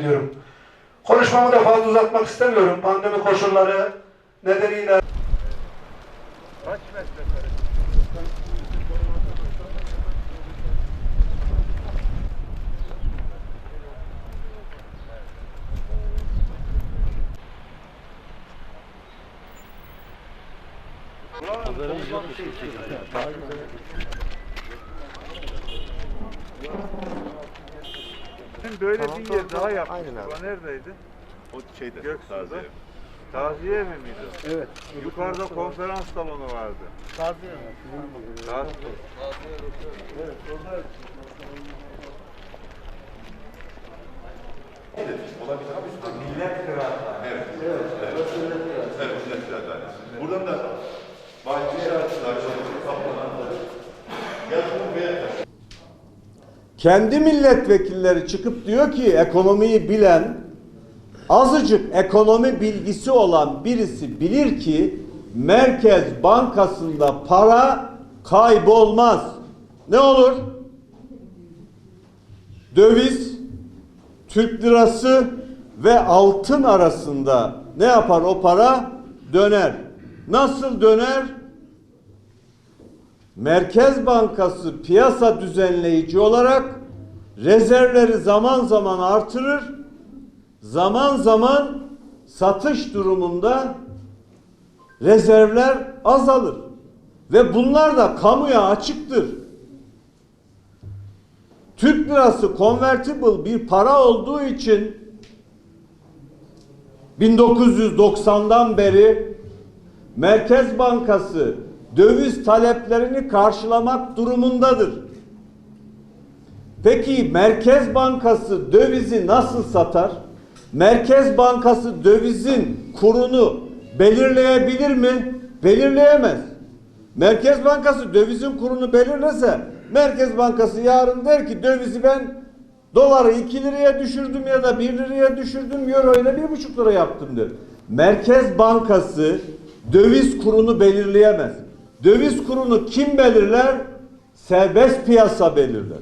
temenni. Konuşmamı da fazla uzatmak istemiyorum. Pandemi koşulları nedeniyle Kaç metrekare? Şimdi böyle bir yer daha. Aynen abi. O neredeydi? O şeyde. Göksu'da. Taze. Taziye evi miydi? Evet. Yukarıda konferans salonu vardı. Taziye Taziye. Evet. Kendi milletvekilleri çıkıp diyor ki ekonomiyi bilen azıcık ekonomi bilgisi olan birisi bilir ki Merkez Bankası'nda para kaybolmaz. Ne olur? Döviz, Türk lirası ve altın arasında ne yapar o para? Döner. Nasıl döner? Merkez Bankası piyasa düzenleyici olarak rezervleri zaman zaman artırır, zaman zaman satış durumunda rezervler azalır. Ve bunlar da kamuya açıktır. Türk lirası convertible bir para olduğu için 1990'dan beri Merkez Bankası döviz taleplerini karşılamak durumundadır. Peki Merkez Bankası dövizi nasıl satar? Merkez Bankası dövizin kurunu belirleyebilir mi? Belirleyemez. Merkez Bankası dövizin kurunu belirlese Merkez Bankası yarın der ki dövizi ben doları 2 liraya düşürdüm ya da 1 liraya düşürdüm euro ile 1,5 lira yaptım der. Merkez Bankası döviz kurunu belirleyemez. Döviz kurunu kim belirler? Serbest piyasa belirler.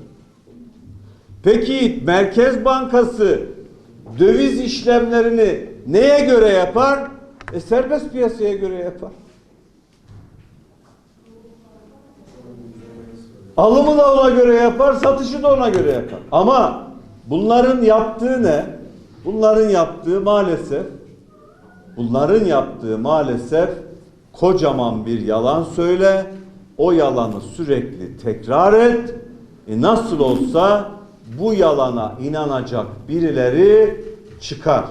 Peki Merkez Bankası döviz işlemlerini neye göre yapar? E serbest piyasaya göre yapar. Alımı da ona göre yapar, satışı da ona göre yapar. Ama bunların yaptığı ne? Bunların yaptığı maalesef bunların yaptığı maalesef kocaman bir yalan söyle. O yalanı sürekli tekrar et. E nasıl olsa bu yalana inanacak birileri çıkar.